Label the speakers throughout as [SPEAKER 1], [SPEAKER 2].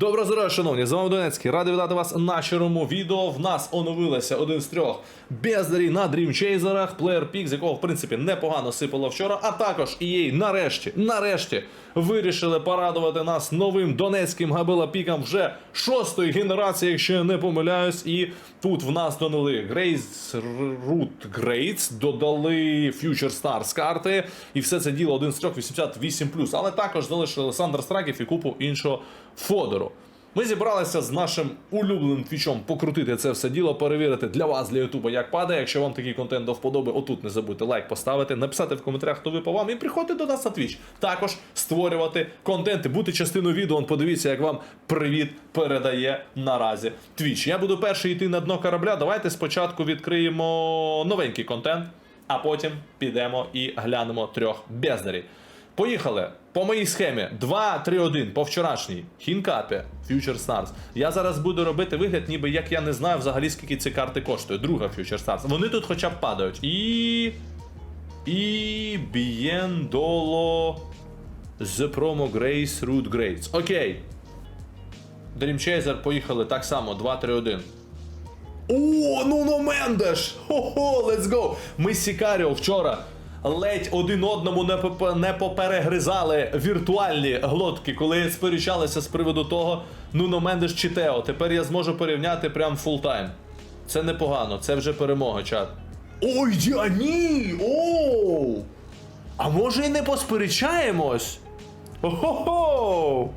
[SPEAKER 1] Доброго здоров'я, шановні! З вами Донецький. Радий вітати вас на щирому відео. В нас оновилося один з трьох бездарі на дрімчейзерах, плеєр пік, з якого в принципі непогано сипало вчора. А також EA нарешті, нарешті вирішили порадувати нас новим донецьким габела піком вже шостої генерації, якщо я не помиляюсь. І тут в нас додали Грейс Root Грейтс, додали Future Stars карти, і все це діло один з трьох 88+. Але також залишили Сандер Страйків і купу іншого фодору. Ми зібралися з нашим улюбленим твічом покрутити це все діло, перевірити для вас, для Ютуба, як падає. Якщо вам такий контент до вподоби, отут не забудьте лайк поставити, написати в коментарях, хто ви по вам, і приходьте до нас на твіч. Також створювати контенти, бути частиною відео. Подивіться, як вам привіт передає наразі твіч. Я буду перший йти на дно корабля. Давайте спочатку відкриємо новенький контент, а потім підемо і глянемо трьох бездарів. Поїхали. По моїй схемі 2-3-1 по вчорашній. Хінкапі, Future Stars. Я зараз буду робити вигляд, ніби як я не знаю взагалі скільки ці карти коштують. Друга Future Stars. Вони тут хоча б падають. І. І. Бієндоло. The Promo Grace Root Grades. Окей. Dream Chaser поїхали так само. 2-3-1. О, Нуно Мендеш! Хо-хо, let's go! Ми Сікаріо вчора ледь один одному не, не поперегризали віртуальні глотки, коли сперечалися з приводу того Нуно Мендеш чи Тео. Тепер я зможу порівняти прям фултайм. Це непогано, це вже перемога, чат. Ой, Діані! Оу! А може і не посперечаємось? Ого!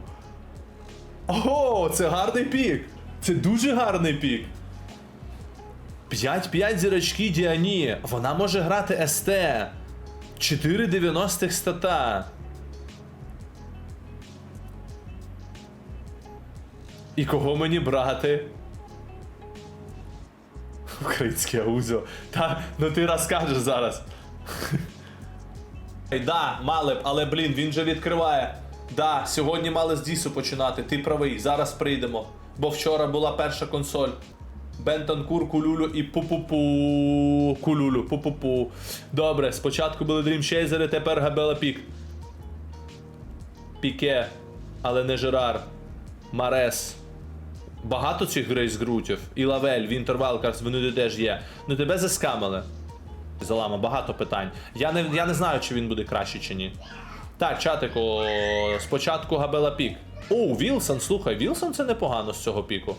[SPEAKER 1] Ого, це гарний пік! Це дуже гарний пік. 5-5 зірочки Діані. Вона може грати СТ. 4,90 стата. І кого мені брати? Українське аузо. Та, ну ти розкажеш зараз. Да, мали б, але блін, він же відкриває. Да, сьогодні мали з Дісу починати. Ти правий, зараз прийдемо. Бо вчора була перша консоль. Бентанкур, кулюлю і пу-пу-пу. Кулюлю, пу-пу-пу. Добре, спочатку були Chaser, тепер Габела Пік. Піке, але не Жерар. Марес. Багато цих грейс грутів. І Лавель, Вінтер Валкарс, вони теж є. Ну тебе заскамили. Залама, багато питань. Я не, я не знаю, чи він буде краще чи ні. Так, чатику, спочатку Габела Пік. О, Вілсон, слухай, Вілсон це непогано з цього піку.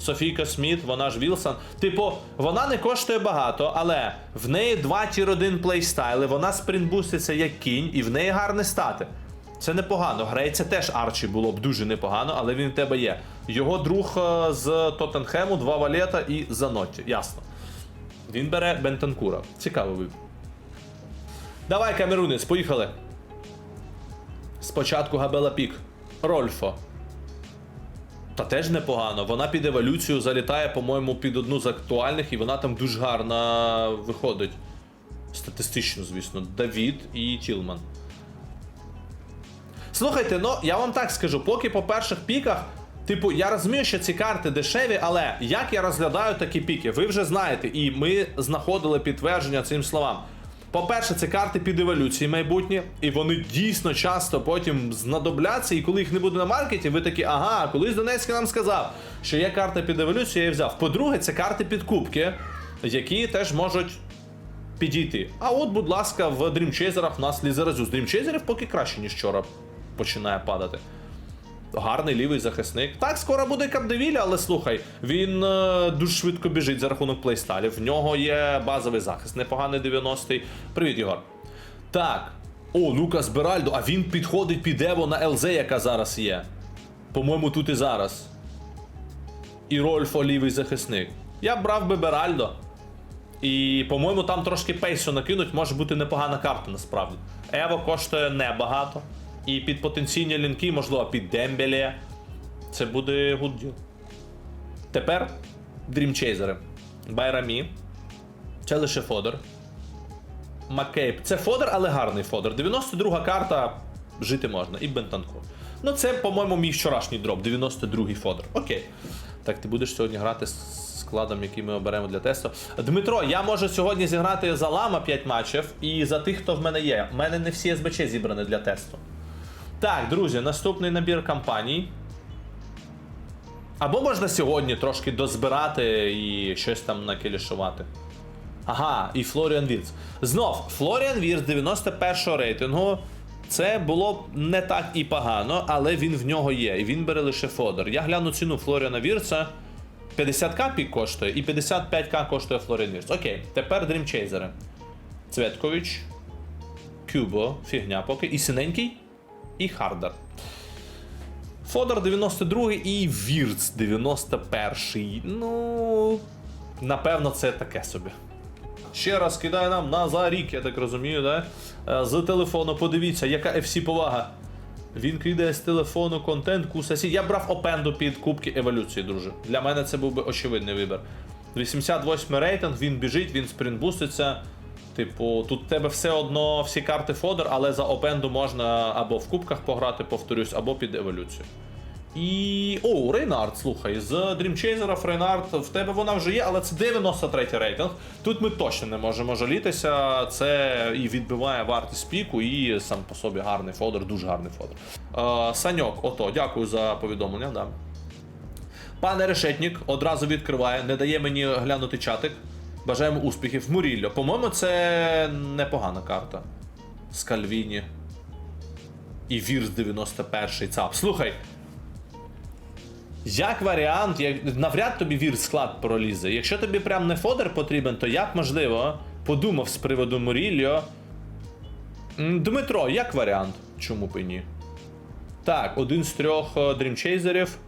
[SPEAKER 1] Софійка Сміт, вона ж Вілсон. Типу, вона не коштує багато, але в неї 2 тір 1 плейстайли, вона спринтбуститься як кінь, і в неї гарні стати. Це непогано. Греється теж Арчі було б дуже непогано, але він в тебе є. Його друг е, з Тоттенхему, два валета і Занотті. Ясно. Він бере Бентанкура. Цікавий вибір. Давай, Камерунець, поїхали. Спочатку Габела Пік. Рольфо. Та теж непогано. Вона під еволюцію залітає, по-моєму, під одну з актуальних, і вона там дуже гарно виходить. Статистично, звісно. Давід і Тілман. Слухайте, ну я вам так скажу, поки по перших піках. Типу, я розумію, що ці карти дешеві, але як я розглядаю такі піки, ви вже знаєте, і ми знаходили підтвердження цим словам. По-перше, це карти під еволюції майбутнє, і вони дійсно часто потім знадобляться, і коли їх не буде на маркеті, ви такі, ага, колись Донецький нам сказав, що є карта під еволюцію, я її взяв. По-друге, це карти під кубки, які теж можуть підійти. А от, будь ласка, в Chaser в нас лізеразю. З Chaser поки краще, ніж вчора починає падати. Гарний лівий захисник. Так, скоро буде Капдевіля, але слухай, він е, дуже швидко біжить за рахунок плейстайлів. В нього є базовий захист, непоганий 90-й. Привіт, Ігор. Так. О, Лукас Беральдо, а він підходить під Ево на ЛЗ, яка зараз є. По-моєму, тут і зараз. І Рольфо лівий захисник. Я б брав би Беральдо. І, по-моєму, там трошки пейсу накинуть, може бути непогана карта насправді. Ево коштує небагато. І під потенційні лінки, можливо, під Дембеле. Це буде гудділ. Тепер дрімчейзери. Байрамі. Це лише Фодор. Маккейп. Це Фодор, але гарний Фодор. 92 карта. Жити можна. І Бентанко. Ну, це, по-моєму, мій вчорашній дроп. 92-й Фодор. Окей. Так, ти будеш сьогодні грати з складом, який ми оберемо для тесту. Дмитро, я можу сьогодні зіграти за лама 5 матчів і за тих, хто в мене є. У мене не всі СБЧ зібрані для тесту. Так, друзі, наступний набір кампаній. Або можна сьогодні трошки дозбирати і щось там накілішувати. Ага, і Флоріан Вірц. Знов, Флоріан Вірц 91-го рейтингу. Це було б не так і погано, але він в нього є. І він бере лише Фодор. Я гляну ціну Флоріана Вірца. 50к пік коштує і 55к коштує Флоріан Вірц. Окей, тепер дрімчейзери. Цветкович, Кюбо, фігня поки. І синенький, і Хардар. Фодор 92 і Вірц 91. Ну. Напевно, це таке собі. Ще раз кидає нам Назарік, я так розумію, да? Е, з телефону. Подивіться, яка FC повага. Він кидає з телефону контент кусасі. Я брав опенду під кубки еволюції, друже. Для мене це був би очевидний вибір. 88 рейтинг, він біжить, він спринтбуститься. Типу, тут в тебе все одно всі карти фодер, але за опенду можна або в кубках пограти, повторюсь, або під еволюцію. І. О, Рейнард, слухай, з Dream Chaser Рейнард, в тебе вона вже є, але це 93 рейтинг. Тут ми точно не можемо жалітися. Це і відбиває вартість піку, і сам по собі гарний фодер, дуже гарний фодер. Е, Саньок, ото, дякую за повідомлення. Да. Пане Решетнік одразу відкриває, не дає мені глянути чатик. Бажаємо успіхів. Мурілло. По-моєму, це непогана карта. Скальвіні. І Вірс 91 ЦАП. Слухай. Як варіант, як... навряд тобі вір склад пролізе. Якщо тобі прям не фодер потрібен, то я б, можливо, подумав з приводу Мурільо. Дмитро, як варіант? Чому б? Так, один з трьох дрімчейзерів.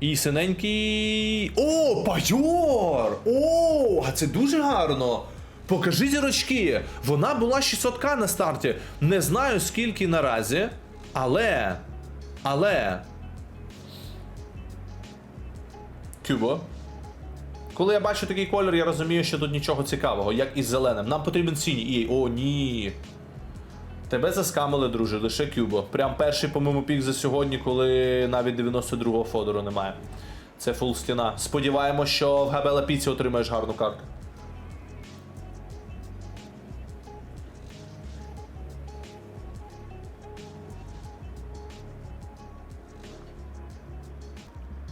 [SPEAKER 1] І синенький. О, пайор! О, а це дуже гарно. Покажи зірочки. Вона була 600к на старті. Не знаю скільки наразі, але. Але. Кюбо. Коли я бачу такий колір, я розумію, що тут нічого цікавого, як із зеленим. Нам потрібен синій. І, о, ні. Тебе заскамили, друже, лише Кюбо. Прям перший, по-моєму, пік за сьогодні, коли навіть 92-го Фодору немає. Це фул стіна. Сподіваємось, що в Габела Піці отримаєш гарну карту.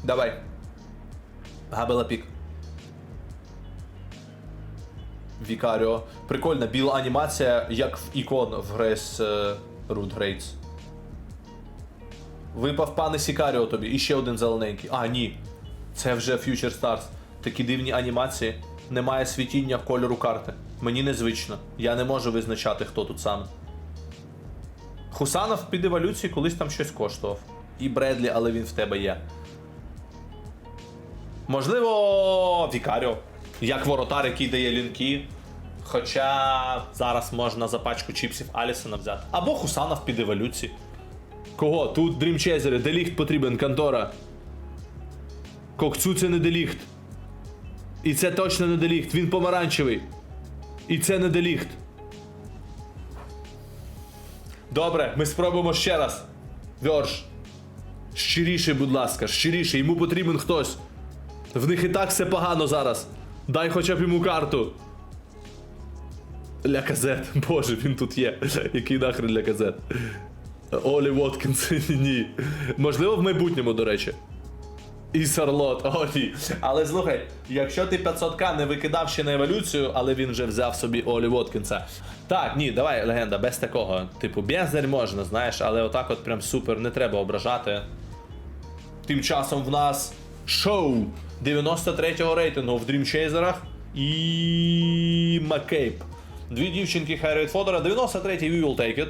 [SPEAKER 1] Давай. Габела пік. Вікаріо. Прикольна біла анімація, як в ікон в Грейс Root Grades. Випав пане Сікаріо тобі. І ще один зелененький. А, ні. Це вже Future Stars. Такі дивні анімації. Немає світіння кольору карти. Мені незвично. Я не можу визначати, хто тут саме. Хусанов під еволюції колись там щось коштував. І Бредлі, але він в тебе є. Можливо, Вікаріо. Як воротар, який дає лінки. Хоча зараз можна за пачку чіпсів Алісона взяти. Або Хусанов під еволюції. Кого? Тут дрімчезери, деліхт потрібен, Кантора. Кокцю це не деліхт. І це точно не деліхт, він помаранчевий. І це не деліхт. Добре, ми спробуємо ще раз. Вьорж. Щиріше, будь ласка, щиріше, йому потрібен хтось. В них і так все погано зараз. Дай хоча б йому карту. Ляказет. Боже, він тут є. Який нахрен ляказет. Олі Воткінс, ні. Можливо, в майбутньому, до речі. І Сарлот, о ні. Але слухай, якщо ти 500к не викидав ще на еволюцію, але він вже взяв собі Олі Воткінса. Так, ні, давай, легенда, без такого. Типу, бездарь можна, знаєш, але отак от прям супер, не треба ображати. Тим часом в нас шоу 93-го рейтингу в дрімчейзерах і Маккейп. Дві дівчинки Хайрейт Фодора, 93-й We Will Take It.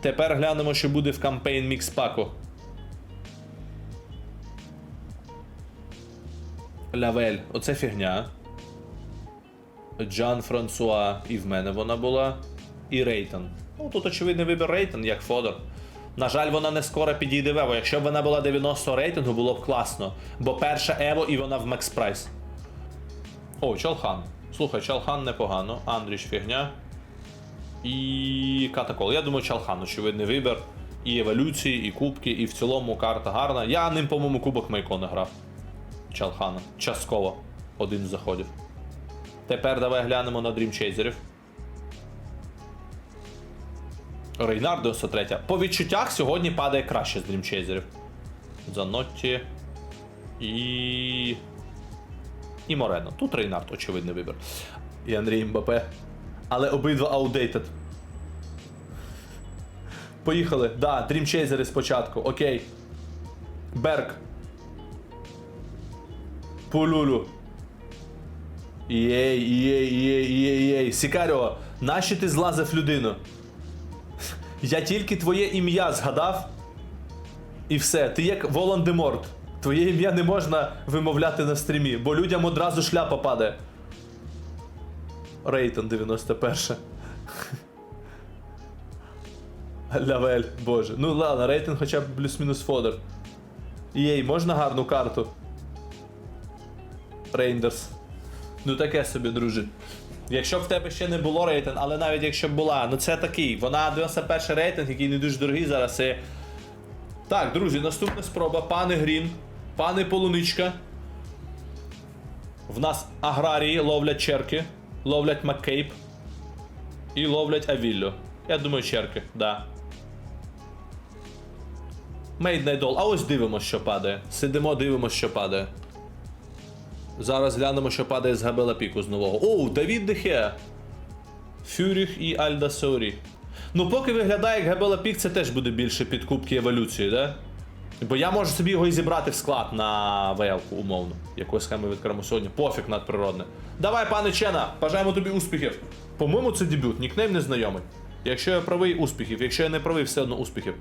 [SPEAKER 1] Тепер глянемо, що буде в кампейн мікс паку. Лавель, оце фігня. Джан Франсуа, і в мене вона була. І Рейтон. Ну, тут очевидний вибір Рейтон, як Фодор. На жаль, вона не скоро підійде в Ево. Якщо б вона була 90 рейтингу, було б класно. Бо перша Ево і вона в Макс Прайс. О, Чалхан. Слухай, Чалхан непогано. Андріч фігня. І Катакол. Я думаю, Чалхан, очевидний вибір. І еволюції, і кубки, і в цілому карта гарна. Я ним, по-моєму, кубок Майко грав. Чалхана. Частково. Один з заходів. Тепер давай глянемо на дрімчейзерів. Рейнард 93. По відчуттях сьогодні падає краще з дрімчейзерів. Занотті. І. І Морено. Тут Рейнард, очевидний вибір. І Андрій Мбапе. Але обидва аутдейтед. Поїхали. Да, дрімчейзери спочатку. Окей. Берг. Пулюлю. Єй, єй, єй, єй, єй. Сікаріо, нащо ти злазив людину? Я тільки твоє ім'я згадав. І все, ти як Волан-де-Морт. Твоє ім'я не можна вимовляти на стрімі, бо людям одразу шляпа падає. Рейтон 91. Лявель, боже. Ну ладно, рейтинг хоча б плюс-мінус фодер. Єй, можна гарну карту? Рейндерс. Ну таке собі, друже. Якщо б в тебе ще не було рейтинг, але навіть якщо б була, ну це такий. Вона 91 рейтинг, який не дуже дорогий зараз. І... Так, друзі, наступна спроба. Пане Грін, пане Полуничка. В нас аграрії ловлять черки, ловлять Маккейп і ловлять Авіллю. Я думаю, черки, да. Мейд Найдол. А ось дивимось, що падає. Сидимо, дивимось, що падає. Зараз глянемо, що падає з Габела Піку з нового. Оу, Давід Дехе. Фюріх і Альда Саурі. Ну, поки виглядає, як Габела Пік, це теж буде більше під кубки еволюції, да? Бо я можу собі його і зібрати в склад на ВЛ-ку, умовно. Якої схеми відкримо сьогодні. Пофіг надприродне. Давай, пане Чена, бажаємо тобі успіхів. По-моєму, це дебют, нікнейм незнайомий. Якщо я правий, успіхів. Якщо я не правий, все одно успіхів.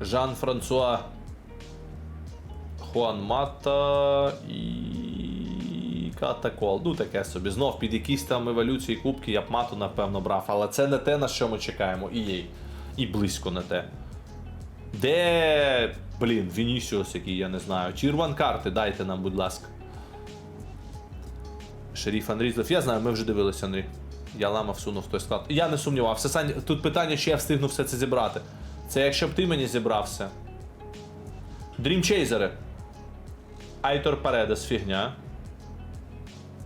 [SPEAKER 1] Жан Франсуа Хуан Мата і Катакол. Ну таке собі. Знов під якісь там еволюції кубки я б мату напевно брав, але це не те, на що ми чекаємо. І їй. І близько не те. Де. Блін, Вінісіус, який я не знаю. Тірван карти дайте нам, будь ласка. Шеріф Анрізлев. Я знаю, ми вже дивилися, Андрій. Я лама всунув той склад. Я не сумнівався. Сань, тут питання, чи я встигну все це зібрати. Це якщо б ти мені зібрав все. Дрімчейзери. Айтор Паредес фігня.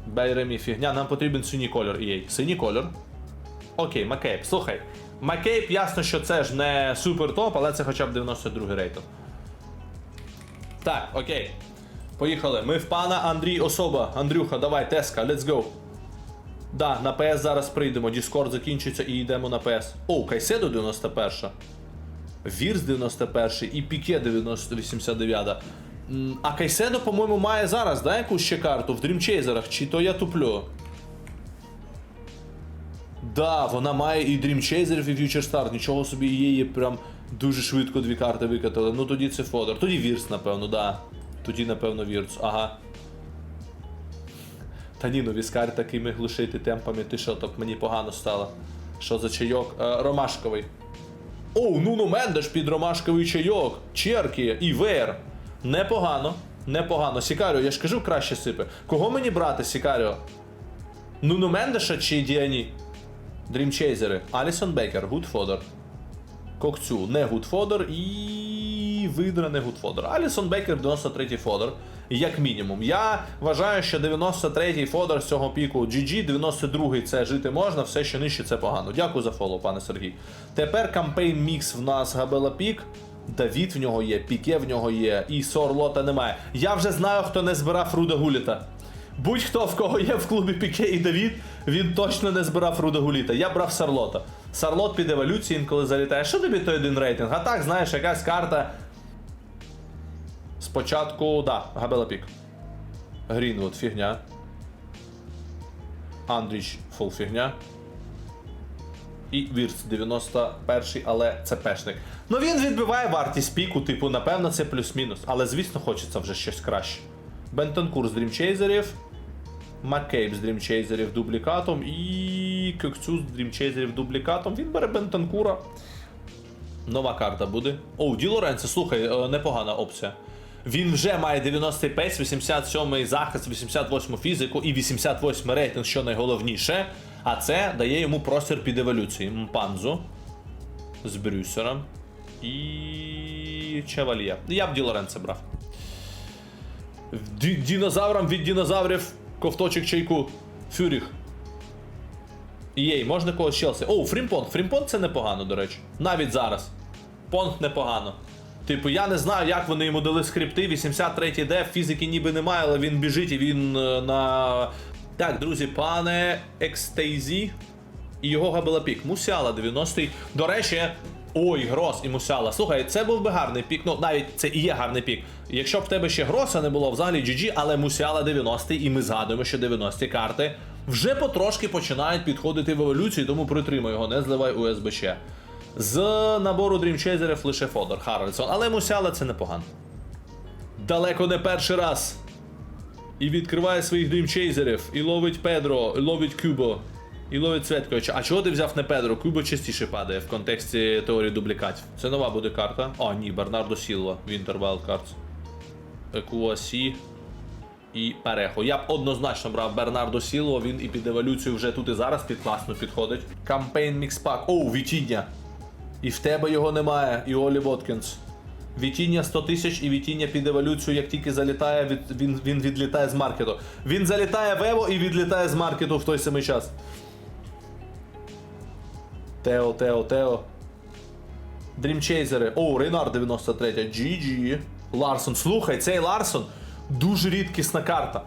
[SPEAKER 1] Бейремі фігня. Нам потрібен синій кольор EA. Синій кольор. Окей, Макейп. Слухай. Макейп, ясно, що це ж не супер топ, але це хоча б 92 рейтинг. Так, окей. Поїхали. Ми в пана Андрій Особа. Андрюха, давай, Теска, let's go. Да, на PS зараз прийдемо. Discord закінчиться і йдемо на PS. О, Кайседо 91. Вірс 91 і Піке 90, 89. А Кайседо, по-моєму, має зараз, да, якусь ще карту в Дрімчейзерах, чи то я туплю. Да, вона має і Дрімчейзерів, і Future Star. Нічого собі її прям дуже швидко дві карти викатали. Ну тоді це Фодор. Тоді Вірс, напевно, да. Тоді, напевно, Вірс. Ага. Та ні, ну віскар такими глушити темпами, ти що, так мені погано стало. Що за чайок? Е, ромашковий. Оу, Нуно Мендеш під ромашковий чайок, черки і веєр. Непогано, непогано. Сікаріо, я ж кажу, краще сипе. Кого мені брати, Сікаріо? Нуно Мендеша чи Діані? Дрімчейзери. Алісон Бейкер, Гудфодер. Кокцю, не Гудфодер і видра не Гудфодер. Алісон Бейкер 93-й фодер, як мінімум. Я вважаю, що 93-й фодер з цього піку GG, 92-й це жити можна, все що нижче це погано. Дякую за фоло, пане Сергій. Тепер кампейн мікс в нас Габела Пік. Давід в нього є, Піке в нього є, і Сорлота немає. Я вже знаю, хто не збирав Руда Гуліта. Будь-хто в кого є в клубі Піке і Давід, він точно не збирав Руда Гуліта. Я брав Сарлота. Сарлот під еволюції інколи залітає. Що тобі той один рейтинг? А так, знаєш, якась карта. Спочатку, да, Габела Пік. Грінвуд, фігня. Андріч, фул фігня. І Вірц 91, але це пешник. Ну він відбиває вартість піку, типу, напевно, це плюс-мінус. Але звісно, хочеться вже щось краще. Бентонкур з дрімчейзерів. Маккейб з дрімчейзерів дублікатом і Кюкцю з дрімчейзерів дублікатом. Він бере Бентонкура. Нова карта буде. О, Ді Лоренце, слухай, е, непогана опція. Він вже має 90 пейс, 87 захист, 88 фізику і 88 рейтинг, що найголовніше. А це дає йому простір під еволюції. Мпанзу з Брюсером і Чевальє. Я б Ді Лоренце брав. Ді- від дінозаврів ковточок чайку. Фюріх. Єй, можна когось Челсі. О, Фрімпонг. Фрімпонг це непогано, до речі. Навіть зараз. Понг непогано. Типу, я не знаю, як вони йому дали скрипти. 83-й деф, фізики ніби немає, але він біжить і він е, на. Так, друзі, пане Екстейзі і його габелапік. Мусяла 90-й. До речі, ой, Грос і Мусяла. Слухай, це був би гарний пік. Ну, навіть це і є гарний пік. Якщо б в тебе ще Гроса не було, взагалі GG, але Мусяла 90-й, і ми згадуємо, що 90-ті карти вже потрошки починають підходити в еволюцію, тому притримай його, не зливай у СБЧ. З набору дрімчейзерів лише Фодор Харальдсон, але Мусяла це непогано. Далеко не перший раз. І відкриває своїх дрімчейзерів, і ловить Педро, і ловить Кюбо, і ловить Цветковича. А чого ти взяв не Педро? Кюбо частіше падає в контексті теорії дублікатів. Це нова буде карта. О, ні, Бернардо Сілва, Winter Wild Cards. Екуасі і Перехо. Я б однозначно брав Бернардо Сілво, він і під еволюцію вже тут і зараз під класно підходить. Кампейн мікспак. Оу, Вітіння. І в тебе його немає, і Олі Воткінс. Вітіння 100 тисяч і Вітіння під еволюцію, як тільки залітає, від, він, він відлітає з маркету. Він залітає в Ево і відлітає з маркету в той самий час. Тео, Тео, Тео. Дрімчейзери. О, Рейнар 93. GG. Ларсон. Слухай, цей Ларсон дуже рідкісна карта.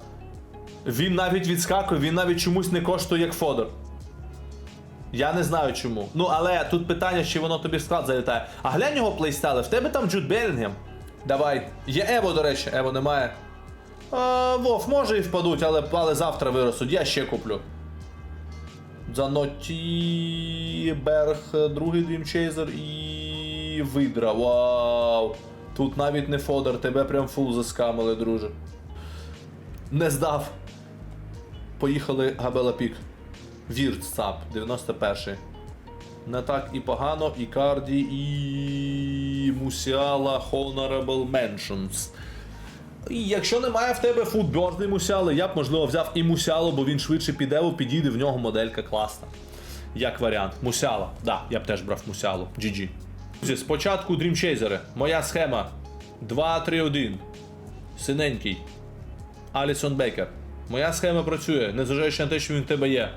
[SPEAKER 1] Він навіть відскакує, він навіть чомусь не коштує як Фодор. Я не знаю чому. Ну, але тут питання, чи воно тобі в склад залітає. А глянь його плейстайли, в тебе там Джуд Белінгем. Давай. Є Ево, до речі, Ево немає. А, Вов, може і впадуть, але, але завтра виростуть. Я ще куплю. Заноті Берг, другий Dreamchaser і Видра. Вау. Тут навіть не Фодор, тебе прям фул заскамили, друже. Не здав. Поїхали Габела Пік. Вірт САП, 91-й. Не так і погано, і Карді, і Мусіала Honorable Mentions. Якщо немає в тебе футборний Мусіали, я б можливо взяв і Мусіалу, бо він швидше піде, бо підійде в нього моделька класна. Як варіант. Мусіала. Да, я б теж брав Мусіалу. GG. Друзі, спочатку Dreamchasers. Моя схема 2-3-1. Синенький. Алісон Бейкер. Моя схема працює, незважаючи на те, що він в тебе є.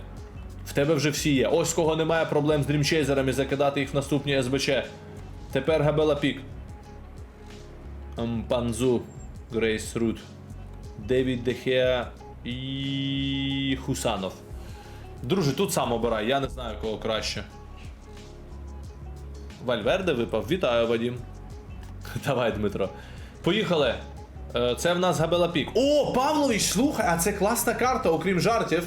[SPEAKER 1] В тебе вже всі є. Ось кого немає проблем з дрімчейзерами закидати їх в наступні СБЧ. Тепер Габела Пік. Панзу. Грейс Рут. Девід Дехеа і Хусанов. Друже, тут сам обирай, я не знаю кого краще. Вальверде випав. Вітаю, Вадім. Давай, Дмитро. Поїхали. Е, Це в нас Габела Пік. О, Павлович, слухай, а це класна карта, окрім жартів.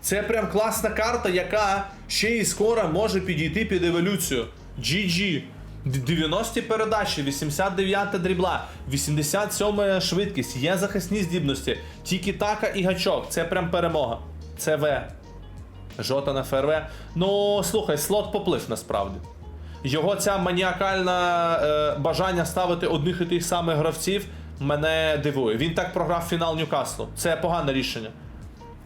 [SPEAKER 1] Це прям класна карта, яка ще й скоро може підійти під еволюцію. GG. 90 передачі, 89 дрібла, 87 швидкість, є захисні здібності, тільки така і гачок. Це прям перемога. Це В. Жота на ФРВ. Ну, слухай, слот поплив насправді. Його ця маніакальна е, бажання ставити одних і тих самих гравців мене дивує. Він так програв фінал Ньюкаслу. Це погане рішення.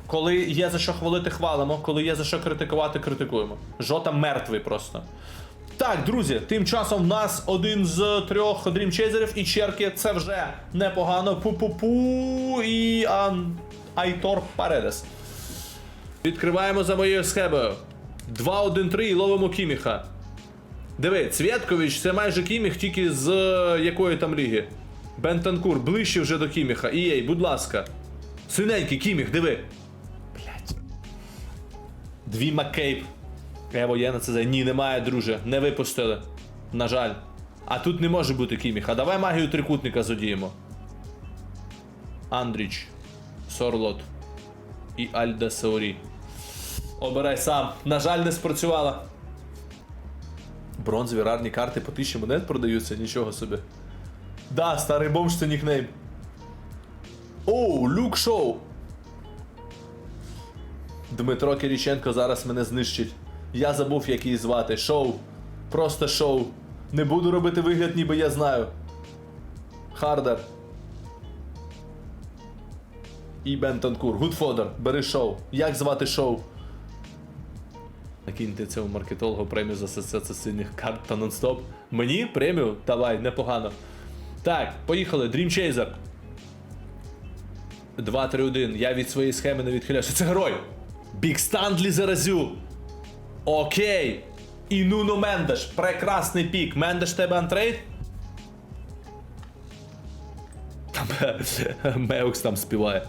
[SPEAKER 1] Коли є за що хвалити, хвалимо, коли є за що критикувати, критикуємо. Жота мертвий просто. Так, друзі, тим часом в нас один з трьох дрімчейзерів і черки це вже непогано. Пу-пу-пу і ан... Айтор Паредес. Відкриваємо за моєю схемою. 2-1-3 і ловимо Кіміха. Диви, Цвєткович це майже Кіміх, тільки з е, якої там ліги. Бентанкур, ближче вже до Кіміха. Ієй, будь ласка. Синенький Кіміх, диви. Блять. Дві Маккейп. Ево, є на це. Ні, немає, друже. Не випустили. На жаль. А тут не може бути Кіміх. А давай магію трикутника задіємо. Андріч. Сорлот. І Альда Саурі. Обирай сам. На жаль, не спрацювала. Бронзові рарні карти по 1000 монет продаються, нічого собі. Да, старий бомж це нікнейм. Оу, Люк Шоу. Дмитро Кириченко зараз мене знищить. Я забув, як її звати. Шоу. Просто шоу. Не буду робити вигляд, ніби я знаю. Хардер. І Бентонкур. Гудфодер, бери шоу. Як звати шоу? Накиньте цьому маркетологу премію за асоціацію карт та нон-стоп. Мені премію? Давай, непогано. Так, поїхали. Dream Chaser. 2-3-1. Я від своєї схеми не відхиляюся. Це герой! Бік Стандлі заразю. Окей. І Нуно Мендеш. Прекрасний пік. Мендеш тебе антрейд? Меукс там співає.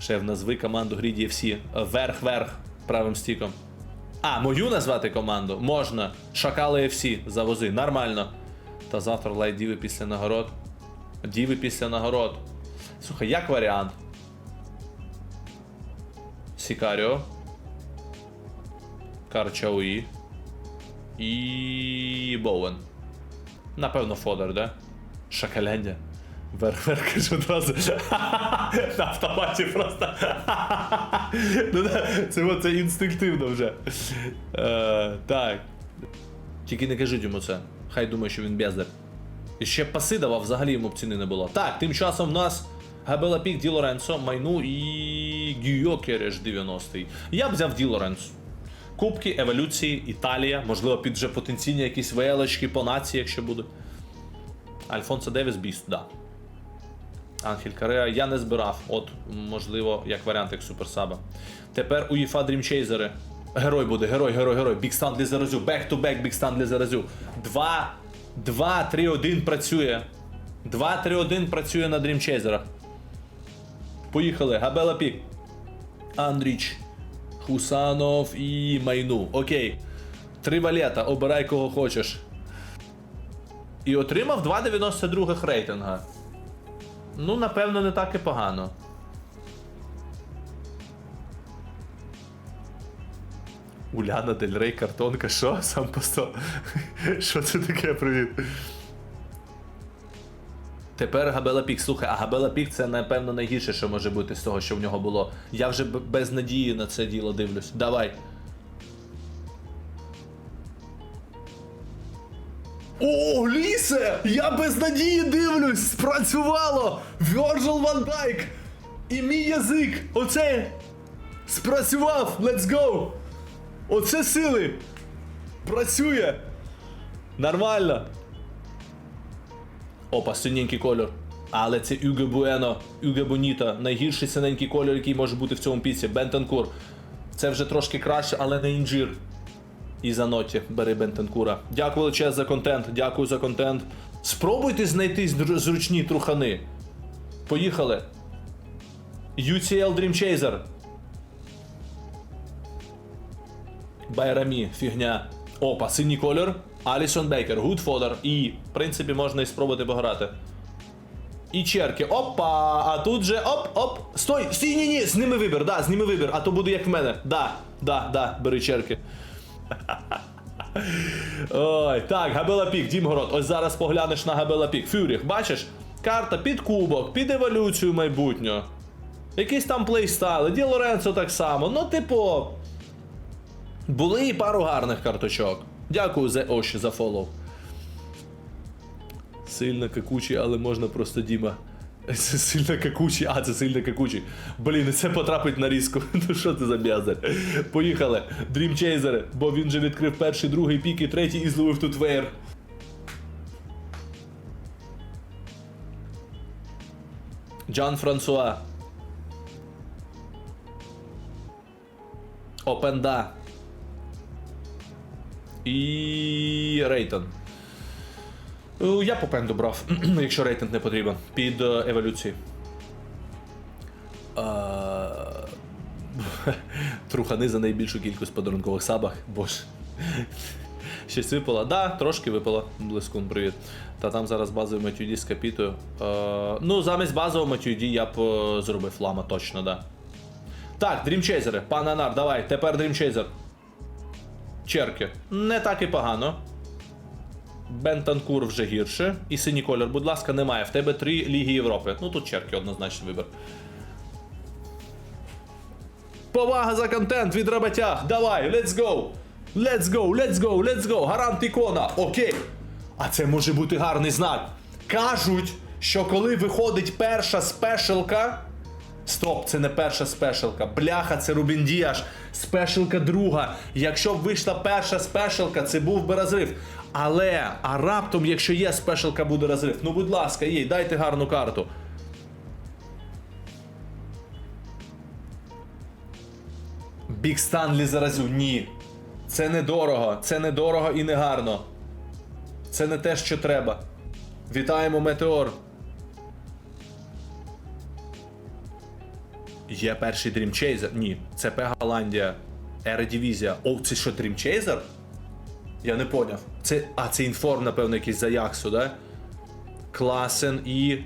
[SPEAKER 1] Шеф, назви команду Гріді FC. Верх-верх правим стіком. А, мою назвати команду? Можна. Шакали FC, завози. Нормально. Та завтра лайт діви після нагород. Діви після нагород. Слухай, як варіант? Сікаріо. Карчауї. І. Боуен. Напевно, Фодор, да? Шакаляндя. Верх-верх одразу. На автоматі просто. ну, це, це інстинктивно вже. Е, так. Тільки не кажіть йому це. Хай думає, що він бездар. І ще паси давав, взагалі йому б ціни не було. Так, тим часом в нас Габела Пік, Ді Лоренцо, Майну і Кереш 90-й. Я б взяв Ді Лоренцо. Кубки, еволюції, Італія, можливо, під вже потенційні якісь велички по нації, якщо буде. Альфонсо Девіс Біст, да. Анхель Кареа я не збирав. От, можливо, як варіант як суперсаба. Тепер УЄФА Дрімчейзери. Герой буде, герой, герой, герой. Бік Станлі Заразю. Бек ту бек, Бік Станлі Заразю. 2, 2, 3, 1 працює. 2, 3, 1 працює на Дрімчейзерах. Поїхали. Габела Пік. Андріч. Хусанов і Майну. Окей. Три валета, обирай кого хочеш. І отримав 2,92 рейтинга. Ну, напевно, не так і погано. Уляна Дель Рей, картонка, що? Сам посто. Що це таке, привіт? Тепер Габела Пік. Слухай, а Габела Пік це, напевно, найгірше, що може бути з того, що в нього було. Я вже без надії на це діло дивлюсь. Давай. О, Лісе! Я без надії дивлюсь! Спрацювало! Virgil Van Dijk! І мій язик! Оце! Спрацював! Let's go! Оце сили! Працює! Нормально! Опа, синенький кольор. Але це Юге Буено, Юге Боніта. Найгірший синенький кольор, який може бути в цьому піці. Бентенкур. Це вже трошки краще, але не інжир. І за ноті бери Бентенкура. Дякую величезно за контент. Дякую за контент. Спробуйте знайти зручні трухани. Поїхали. UCL Dream Chaser. Байрамі, фігня. Опа, синій колір. Алісон Бейкер, Fodder. І, в принципі, можна і спробувати пограти. І черки. Опа! А тут же оп-оп. Стой! Стій, ні, ні! Зніми вибір, да, зніми вибір, а то буде як в мене. Да, да, да, бери черки. Ой, так, Габела Пік, Дімгород. Ось зараз поглянеш на Габела Пік. Фюріх, бачиш? Карта під кубок, під еволюцію майбутнього. Якісь там плейстайли, Ді Лоренцо так само. Ну, типу. Були і пару гарних карточок. Дякую за Оші за фоллоу. Сильно какучий, але можна просто Діма. Це сильно какучий, а це сильно какучий. Блін, це потрапить на різку. Ну що це за бязар? Поїхали. Дрімчейзери, бо він же відкрив перший, другий пік і третій і зловив тут веєр. Джан Франсуа. Опенда. І Рейтон. Е, Я по пенду брав, якщо рейтинг не потрібен. Під е, еволюції. Е, Трухани за найбільшу кількість подарункових сабах. Боже. Щось випало. Да, трошки випало. Блискун, привіт. Та там зараз базовий матюді з капітою. Ну, замість базового матюді я б е, зробив лама, точно, да. Так, дрімчейзери, пан Анар, давай, тепер дрімчейзер. Черки. Не так і погано. Бентанкур вже гірше. І синій колір, будь ласка, немає. В тебе три Ліги Європи. Ну тут черки однозначно вибір. Повага за контент від роботяг. Давай, let's go! Let's go, let's go, let's go. Гарант ікона. Окей. А це може бути гарний знак. Кажуть, що коли виходить перша спешалка. Стоп, це не перша спешалка. Бляха, це Рубін Діаш. Спешалка друга. Якщо б вийшла перша спешалка, це був би розрив. Але, а раптом, якщо є спешалка, буде розрив. Ну, будь ласка, їй, дайте гарну карту. Бік Станлі заразю. Ні. Це недорого. Це недорого і негарно. Це не те, що треба. Вітаємо Метеор. Є перший Dream Chaser? Ні, це Голландія. Ередивізія. О, це що, Dream Chaser? Я не поняв. Це. А, це інформ, напевно, якийсь за Яксу, да? Класен і.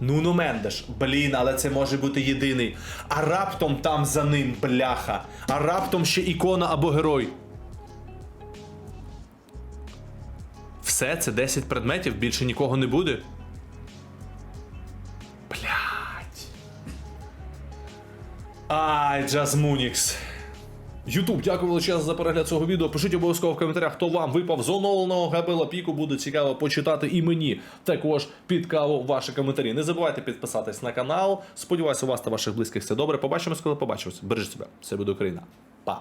[SPEAKER 1] Нуно Мендеш. Блін, але це може бути єдиний. А раптом там за ним, бляха. А раптом ще ікона або герой. Все, це 10 предметів, більше нікого не буде. Ай, Джазмунікс. Ютуб, дякую величезно за перегляд цього відео. Пишіть обов'язково в коментарях, хто вам випав з оновленого Габела Піку. Буде цікаво почитати і мені також під каву ваші коментарі. Не забувайте підписатись на канал. Сподіваюся, у вас та ваших близьких все добре. Побачимось, коли побачимось. Бережіть себе. Все буде Україна. Па.